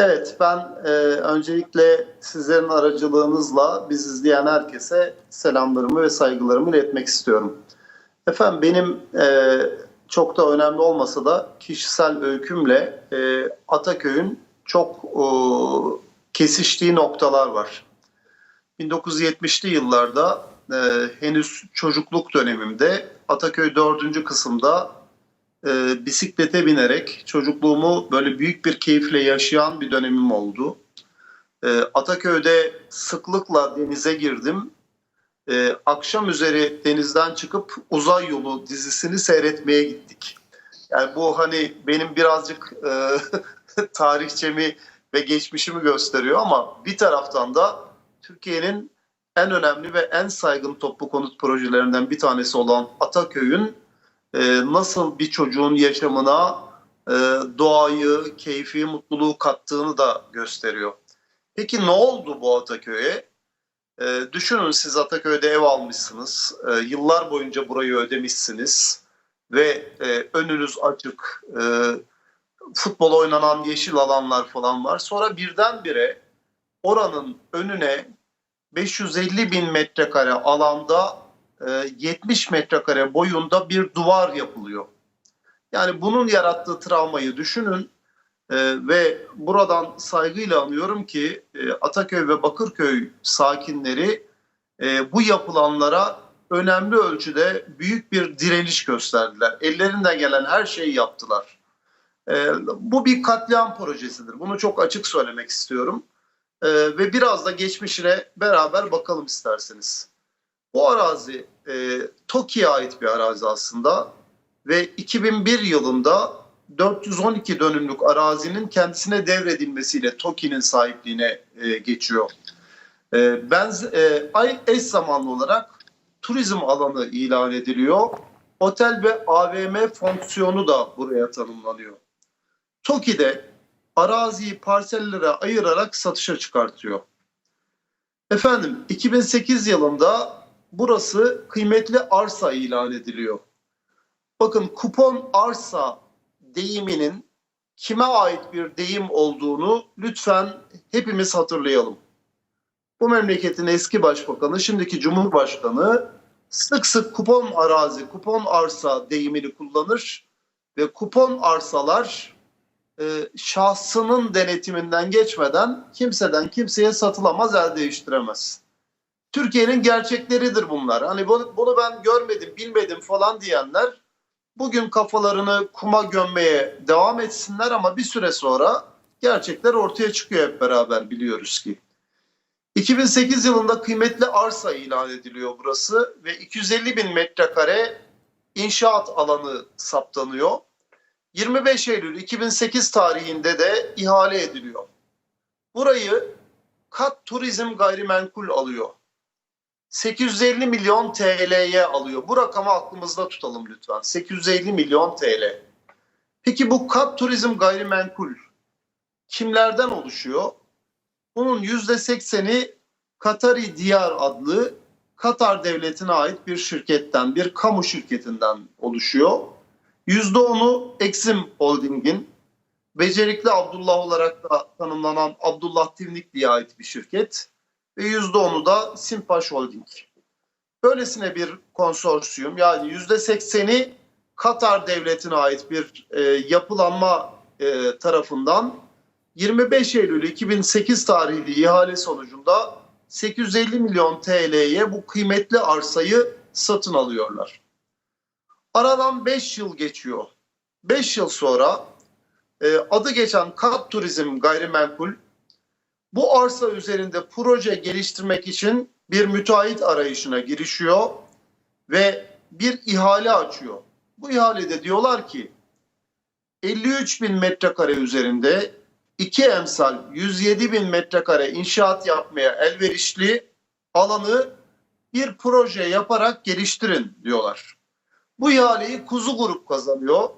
Evet, ben e, öncelikle sizlerin aracılığınızla biz izleyen herkese selamlarımı ve saygılarımı iletmek istiyorum. Efendim benim e, çok da önemli olmasa da kişisel öykümle e, Ataköy'ün çok e, kesiştiği noktalar var. 1970'li yıllarda e, henüz çocukluk dönemimde Ataköy 4. kısımda e, bisiklete binerek çocukluğumu böyle büyük bir keyifle yaşayan bir dönemim oldu. E, Ataköy'de sıklıkla denize girdim. E, akşam üzeri denizden çıkıp Uzay Yolu dizisini seyretmeye gittik. Yani bu hani benim birazcık e, tarihçemi ve geçmişimi gösteriyor ama bir taraftan da Türkiye'nin en önemli ve en saygın toplu konut projelerinden bir tanesi olan Ataköy'ün nasıl bir çocuğun yaşamına e, doğayı, keyfi, mutluluğu kattığını da gösteriyor. Peki ne oldu bu Ataköy'e? E, düşünün siz Ataköy'de ev almışsınız, e, yıllar boyunca burayı ödemişsiniz ve e, önünüz açık, e, futbol oynanan yeşil alanlar falan var. Sonra birdenbire oranın önüne 550 bin metrekare alanda 70 metrekare boyunda bir duvar yapılıyor. Yani bunun yarattığı travmayı düşünün e, ve buradan saygıyla anıyorum ki e, Ataköy ve Bakırköy sakinleri e, bu yapılanlara önemli ölçüde büyük bir direniş gösterdiler. Ellerinden gelen her şeyi yaptılar. E, bu bir katliam projesidir. Bunu çok açık söylemek istiyorum. E, ve biraz da geçmişine beraber bakalım isterseniz. Bu arazi e, TOKİ'ye ait bir arazi aslında ve 2001 yılında 412 dönümlük arazinin kendisine devredilmesiyle TOKİ'nin sahipliğine e, geçiyor. E, benz, e, eş zamanlı olarak turizm alanı ilan ediliyor. Otel ve AVM fonksiyonu da buraya tanımlanıyor. TOKİ'de araziyi parsellere ayırarak satışa çıkartıyor. Efendim 2008 yılında burası kıymetli arsa ilan ediliyor. Bakın kupon arsa deyiminin kime ait bir deyim olduğunu lütfen hepimiz hatırlayalım. Bu memleketin eski başbakanı, şimdiki cumhurbaşkanı sık sık kupon arazi, kupon arsa deyimini kullanır ve kupon arsalar e, şahsının denetiminden geçmeden kimseden kimseye satılamaz, el değiştiremez. Türkiye'nin gerçekleridir bunlar. Hani bunu, bunu ben görmedim, bilmedim falan diyenler bugün kafalarını kuma gömmeye devam etsinler ama bir süre sonra gerçekler ortaya çıkıyor hep beraber biliyoruz ki. 2008 yılında kıymetli arsa ilan ediliyor burası ve 250 bin metrekare inşaat alanı saptanıyor. 25 Eylül 2008 tarihinde de ihale ediliyor. Burayı Kat Turizm Gayrimenkul alıyor. 850 milyon TL'ye alıyor. Bu rakamı aklımızda tutalım lütfen. 850 milyon TL. Peki bu Kat Turizm Gayrimenkul kimlerden oluşuyor? Bunun %80'i Katari Diyar adlı Katar devletine ait bir şirketten, bir kamu şirketinden oluşuyor. %10'u Exim Holding'in becerikli Abdullah olarak da tanımlanan Abdullah Tivnikli'ye ait bir şirket ve %10'u da Simpaş Holding. Böylesine bir konsorsiyum yani %80'i Katar devletine ait bir e, yapılanma e, tarafından 25 Eylül 2008 tarihli ihale sonucunda 850 milyon TL'ye bu kıymetli arsayı satın alıyorlar. Aradan 5 yıl geçiyor. 5 yıl sonra e, adı geçen Kat Turizm Gayrimenkul bu arsa üzerinde proje geliştirmek için bir müteahhit arayışına girişiyor ve bir ihale açıyor. Bu ihalede diyorlar ki 53 bin metrekare üzerinde iki emsal 107 bin metrekare inşaat yapmaya elverişli alanı bir proje yaparak geliştirin diyorlar. Bu ihaleyi Kuzu Grup kazanıyor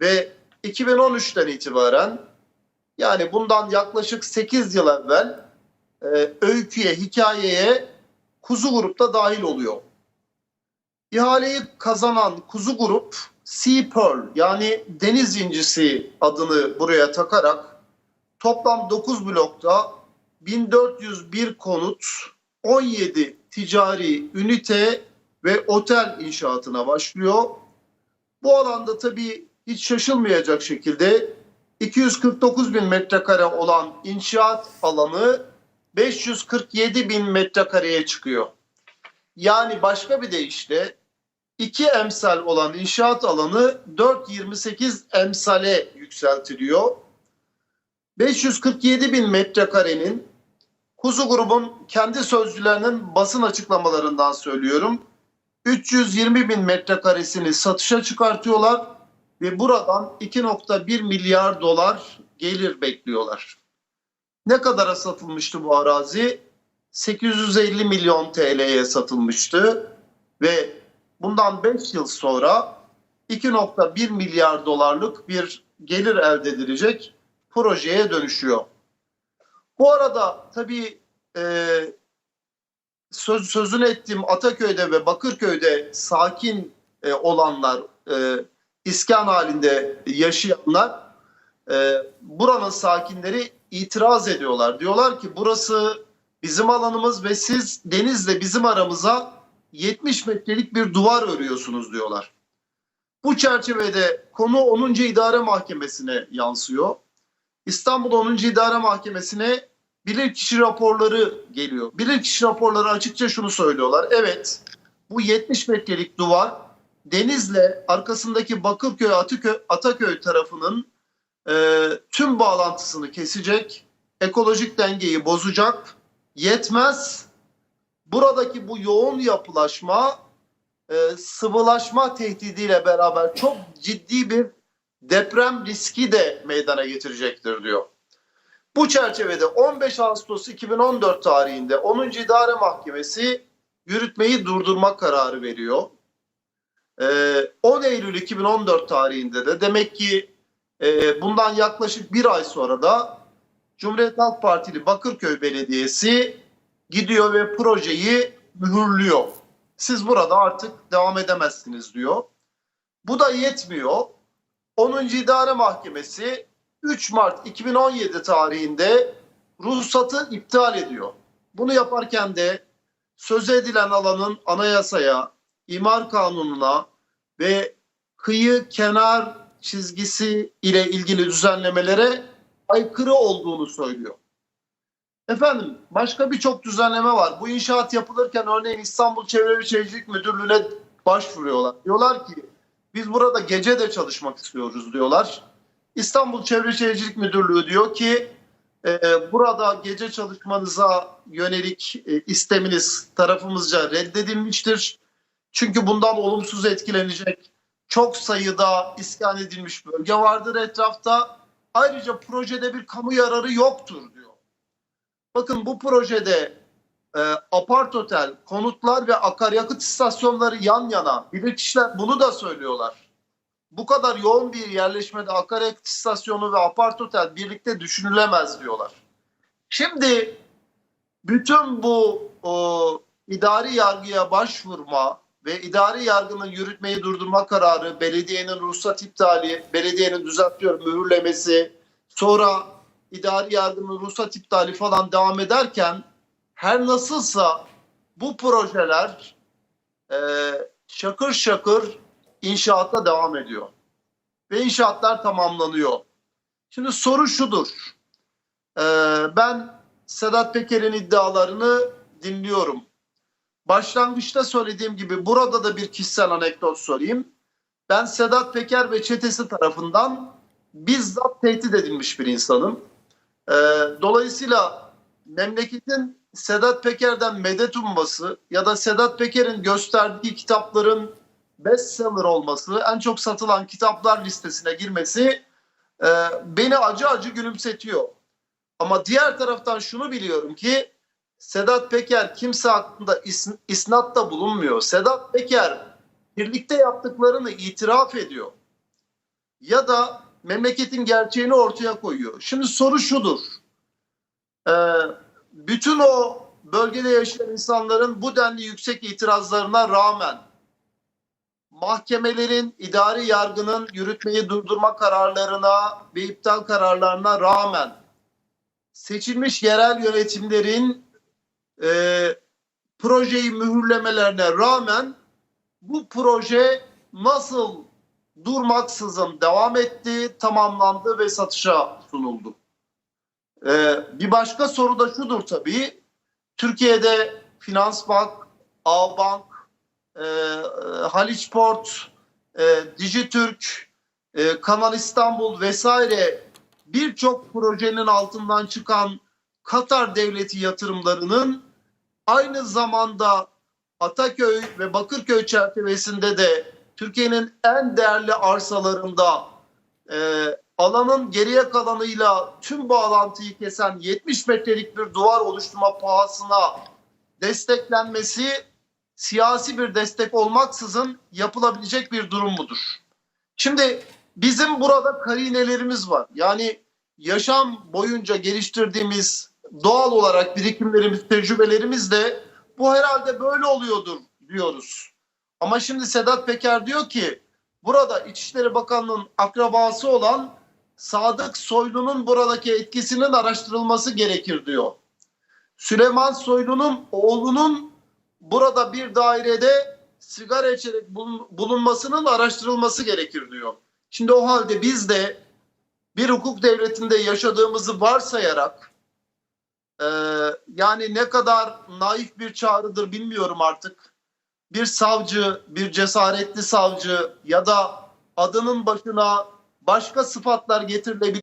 ve 2013'ten itibaren yani bundan yaklaşık 8 yıl evvel e, öyküye, hikayeye Kuzu Grup da dahil oluyor. İhaleyi kazanan Kuzu Grup Sea Pearl yani deniz incisi adını buraya takarak toplam 9 blokta 1401 konut, 17 ticari ünite ve otel inşaatına başlıyor. Bu alanda tabii hiç şaşılmayacak şekilde 249 bin metrekare olan inşaat alanı 547 bin metrekareye çıkıyor. Yani başka bir deyişle 2 emsal olan inşaat alanı 428 emsale yükseltiliyor. 547 bin metrekarenin Kuzu grubun kendi sözcülerinin basın açıklamalarından söylüyorum. 320 bin metrekaresini satışa çıkartıyorlar ve buradan 2.1 milyar dolar gelir bekliyorlar. Ne kadara satılmıştı bu arazi? 850 milyon TL'ye satılmıştı ve bundan 5 yıl sonra 2.1 milyar dolarlık bir gelir elde edilecek projeye dönüşüyor. Bu arada tabii e, söz, sözünü ettiğim Ataköy'de ve Bakırköy'de sakin e, olanlar, e, iskan halinde yaşayanlar e, buranın sakinleri itiraz ediyorlar. Diyorlar ki burası bizim alanımız ve siz denizle bizim aramıza 70 metrelik bir duvar örüyorsunuz diyorlar. Bu çerçevede konu 10. İdare Mahkemesi'ne yansıyor. İstanbul 10. İdare Mahkemesi'ne bilirkişi raporları geliyor. Bilirkişi raporları açıkça şunu söylüyorlar. Evet bu 70 metrelik duvar denizle arkasındaki Bakırköy Ataköy, Ataköy tarafının e, tüm bağlantısını kesecek, ekolojik dengeyi bozacak, yetmez. Buradaki bu yoğun yapılaşma e, sıvılaşma tehdidiyle beraber çok ciddi bir deprem riski de meydana getirecektir diyor. Bu çerçevede 15 Ağustos 2014 tarihinde 10. İdare Mahkemesi yürütmeyi durdurma kararı veriyor. Ee, 10 Eylül 2014 tarihinde de demek ki e, bundan yaklaşık bir ay sonra da Cumhuriyet Halk Partili Bakırköy Belediyesi gidiyor ve projeyi mühürlüyor. Siz burada artık devam edemezsiniz diyor. Bu da yetmiyor. 10. İdare Mahkemesi 3 Mart 2017 tarihinde ruhsatı iptal ediyor. Bunu yaparken de söz edilen alanın anayasaya, imar kanununa ve kıyı kenar çizgisi ile ilgili düzenlemelere aykırı olduğunu söylüyor. Efendim başka birçok düzenleme var. Bu inşaat yapılırken örneğin İstanbul Çevre ve Şehircilik Müdürlüğü'ne başvuruyorlar. Diyorlar ki biz burada gece de çalışmak istiyoruz diyorlar. İstanbul Çevre Şehircilik Müdürlüğü diyor ki e, burada gece çalışmanıza yönelik e, isteminiz tarafımızca reddedilmiştir. Çünkü bundan olumsuz etkilenecek çok sayıda iskan edilmiş bölge vardır etrafta. Ayrıca projede bir kamu yararı yoktur diyor. Bakın bu projede e, apart otel, konutlar ve akaryakıt istasyonları yan yana. Bilirkişiler bunu da söylüyorlar. Bu kadar yoğun bir yerleşmede akaryakıt istasyonu ve apart otel birlikte düşünülemez diyorlar. Şimdi bütün bu o, idari yargıya başvurma ve idari yargının yürütmeyi durdurma kararı, belediyenin ruhsat iptali, belediyenin düzeltiyorum mühürlemesi, sonra idari yargının ruhsat iptali falan devam ederken her nasılsa bu projeler e, şakır şakır inşaatta devam ediyor. Ve inşaatlar tamamlanıyor. Şimdi soru şudur. E, ben Sedat Peker'in iddialarını dinliyorum. Başlangıçta söylediğim gibi burada da bir kişisel anekdot söyleyeyim. Ben Sedat Peker ve çetesi tarafından bizzat tehdit edilmiş bir insanım. Ee, dolayısıyla memleketin Sedat Peker'den medet umması ya da Sedat Peker'in gösterdiği kitapların bestseller olması, en çok satılan kitaplar listesine girmesi e, beni acı acı gülümsetiyor. Ama diğer taraftan şunu biliyorum ki Sedat Peker kimse hakkında is, isnatta bulunmuyor. Sedat Peker birlikte yaptıklarını itiraf ediyor. Ya da memleketin gerçeğini ortaya koyuyor. Şimdi soru şudur. Ee, bütün o bölgede yaşayan insanların bu denli yüksek itirazlarına rağmen mahkemelerin, idari yargının yürütmeyi durdurma kararlarına ve iptal kararlarına rağmen seçilmiş yerel yönetimlerin e, projeyi mühürlemelerine rağmen bu proje nasıl durmaksızın devam etti, tamamlandı ve satışa sunuldu. Ee, bir başka soru da şudur tabii. Türkiye'de Finansbank, Ağbank, e, Haliçport, e, Dijitürk, e, Kanal İstanbul vesaire birçok projenin altından çıkan Katar devleti yatırımlarının aynı zamanda Ataköy ve Bakırköy çerçevesinde de Türkiye'nin en değerli arsalarında e, alanın geriye kalanıyla tüm bağlantıyı kesen 70 metrelik bir duvar oluşturma pahasına desteklenmesi siyasi bir destek olmaksızın yapılabilecek bir durum mudur? Şimdi bizim burada karinelerimiz var. Yani yaşam boyunca geliştirdiğimiz doğal olarak birikimlerimiz, tecrübelerimiz de bu herhalde böyle oluyordur diyoruz. Ama şimdi Sedat Peker diyor ki burada İçişleri Bakanlığı'nın akrabası olan Sadık Soylu'nun buradaki etkisinin araştırılması gerekir diyor. Süleyman Soylu'nun oğlunun burada bir dairede sigara içerek bulunmasının araştırılması gerekir diyor. Şimdi o halde biz de bir hukuk devletinde yaşadığımızı varsayarak e, yani ne kadar naif bir çağrıdır bilmiyorum artık. Bir savcı, bir cesaretli savcı ya da adının başına başka sıfatlar getirilebilir.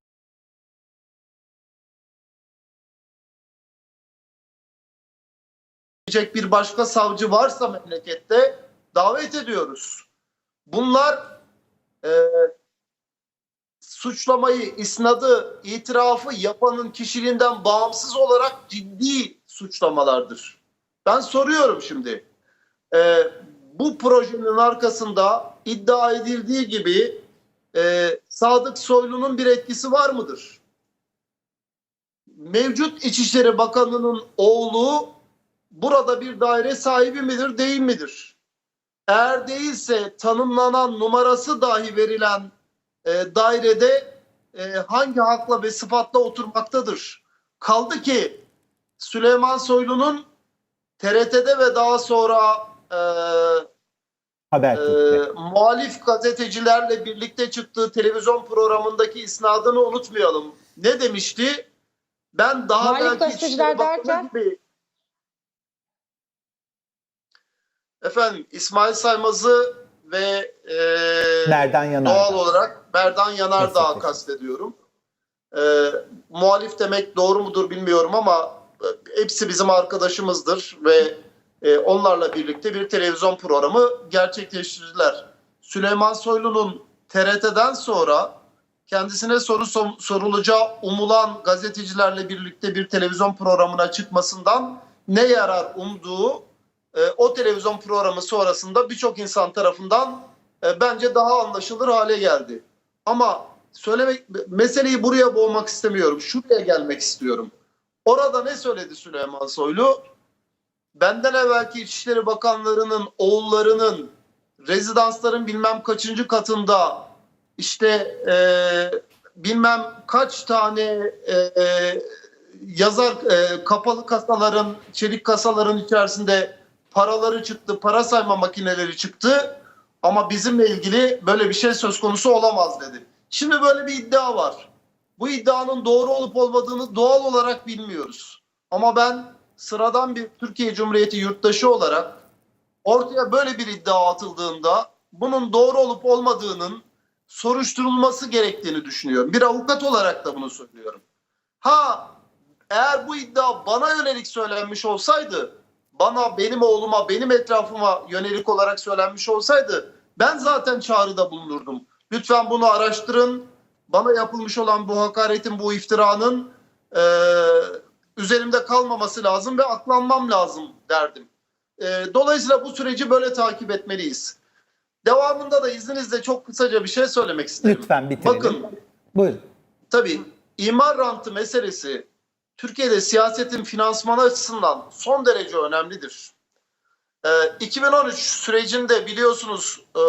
bir başka savcı varsa memlekette davet ediyoruz. Bunlar e, suçlamayı, isnadı, itirafı yapanın kişiliğinden bağımsız olarak ciddi suçlamalardır. Ben soruyorum şimdi. E, bu projenin arkasında iddia edildiği gibi e, Sadık Soylu'nun bir etkisi var mıdır? Mevcut İçişleri Bakanı'nın oğlu burada bir daire sahibi midir, değil midir? Eğer değilse tanımlanan numarası dahi verilen e, dairede e, hangi hakla ve sıfatla oturmaktadır? Kaldı ki Süleyman Soylu'nun TRT'de ve daha sonra e, Haber e, muhalif gazetecilerle birlikte çıktığı televizyon programındaki isnadını unutmayalım. Ne demişti? Ben daha Muhalif belki gazeteciler derken? gibi Efendim İsmail Saymaz'ı ve e, Merdan Yanardağ. doğal olarak Merdan Yanardağ'ı kastediyorum. E, muhalif demek doğru mudur bilmiyorum ama e, hepsi bizim arkadaşımızdır ve e, onlarla birlikte bir televizyon programı gerçekleştirdiler. Süleyman Soylu'nun TRT'den sonra kendisine soru so- sorulacağı umulan gazetecilerle birlikte bir televizyon programına çıkmasından ne yarar umduğu o televizyon programı sonrasında birçok insan tarafından e, bence daha anlaşılır hale geldi. Ama söylemek meseleyi buraya boğmak istemiyorum. Şuraya gelmek istiyorum. Orada ne söyledi Süleyman Soylu? Benden evvelki İçişleri Bakanlarının oğullarının rezidansların bilmem kaçıncı katında işte e, bilmem kaç tane e, e, yazar e, kapalı kasaların, çelik kasaların içerisinde paraları çıktı, para sayma makineleri çıktı. Ama bizimle ilgili böyle bir şey söz konusu olamaz dedi. Şimdi böyle bir iddia var. Bu iddianın doğru olup olmadığını doğal olarak bilmiyoruz. Ama ben sıradan bir Türkiye Cumhuriyeti yurttaşı olarak ortaya böyle bir iddia atıldığında bunun doğru olup olmadığının soruşturulması gerektiğini düşünüyorum. Bir avukat olarak da bunu söylüyorum. Ha eğer bu iddia bana yönelik söylenmiş olsaydı, bana, benim oğluma, benim etrafıma yönelik olarak söylenmiş olsaydı ben zaten çağrıda bulunurdum. Lütfen bunu araştırın. Bana yapılmış olan bu hakaretin, bu iftiranın e, üzerimde kalmaması lazım ve aklanmam lazım derdim. E, dolayısıyla bu süreci böyle takip etmeliyiz. Devamında da izninizle çok kısaca bir şey söylemek isterim. Lütfen bitirelim. Bakın Buyurun. tabii imar rantı meselesi Türkiye'de siyasetin finansmanı açısından son derece önemlidir. Ee, 2013 sürecinde biliyorsunuz e,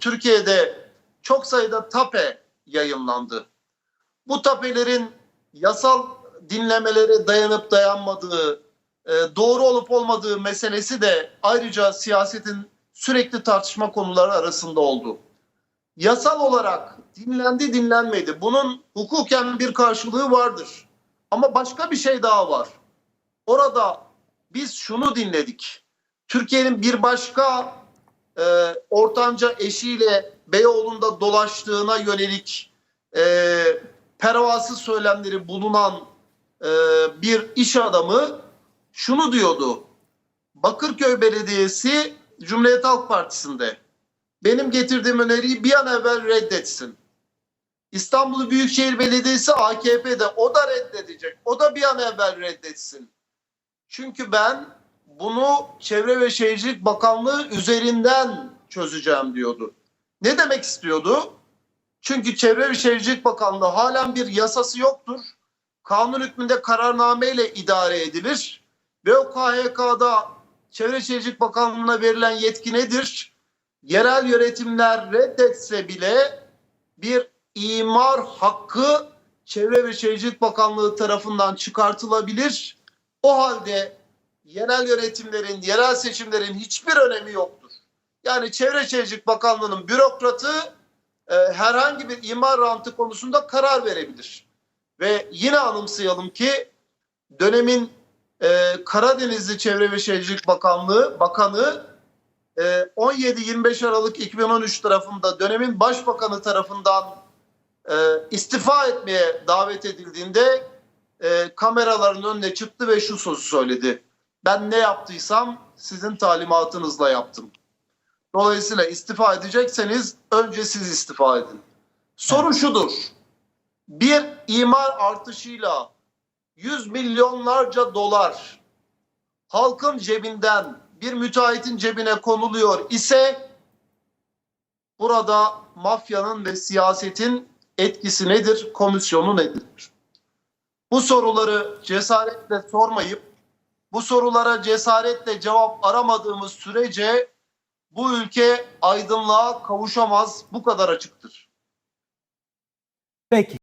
Türkiye'de çok sayıda tape yayınlandı. Bu tapelerin yasal dinlemelere dayanıp dayanmadığı, e, doğru olup olmadığı meselesi de ayrıca siyasetin sürekli tartışma konuları arasında oldu. Yasal olarak dinlendi dinlenmedi. Bunun hukuken bir karşılığı vardır. Ama başka bir şey daha var. Orada biz şunu dinledik. Türkiye'nin bir başka e, ortanca eşiyle Beyoğlu'nda dolaştığına yönelik e, pervasız söylemleri bulunan e, bir iş adamı şunu diyordu. Bakırköy Belediyesi Cumhuriyet Halk Partisi'nde benim getirdiğim öneriyi bir an evvel reddetsin. İstanbul Büyükşehir Belediyesi AKP'de o da reddedecek. O da bir an evvel reddetsin. Çünkü ben bunu Çevre ve Şehircilik Bakanlığı üzerinden çözeceğim diyordu. Ne demek istiyordu? Çünkü Çevre ve Şehircilik Bakanlığı halen bir yasası yoktur. Kanun hükmünde kararnameyle idare edilir. Ve o KHK'da Çevre Şehircilik Bakanlığı'na verilen yetki nedir? Yerel yönetimler reddetse bile bir imar hakkı Çevre ve Şehircilik Bakanlığı tarafından çıkartılabilir. O halde yerel yönetimlerin, yerel seçimlerin hiçbir önemi yoktur. Yani Çevre Şehircilik Bakanlığı'nın bürokratı e, herhangi bir imar rantı konusunda karar verebilir. Ve yine anımsayalım ki dönemin e, Karadenizli Çevre ve Şehircilik Bakanlığı Bakanı e, 17-25 Aralık 2013 tarafında dönemin Başbakanı tarafından e, istifa etmeye davet edildiğinde e, kameraların önüne çıktı ve şu sözü söyledi. Ben ne yaptıysam sizin talimatınızla yaptım. Dolayısıyla istifa edecekseniz önce siz istifa edin. Soru şudur. Bir imar artışıyla 100 milyonlarca dolar halkın cebinden bir müteahhitin cebine konuluyor ise burada mafyanın ve siyasetin etkisi nedir, komisyonu nedir? Bu soruları cesaretle sormayıp bu sorulara cesaretle cevap aramadığımız sürece bu ülke aydınlığa kavuşamaz. Bu kadar açıktır. Peki.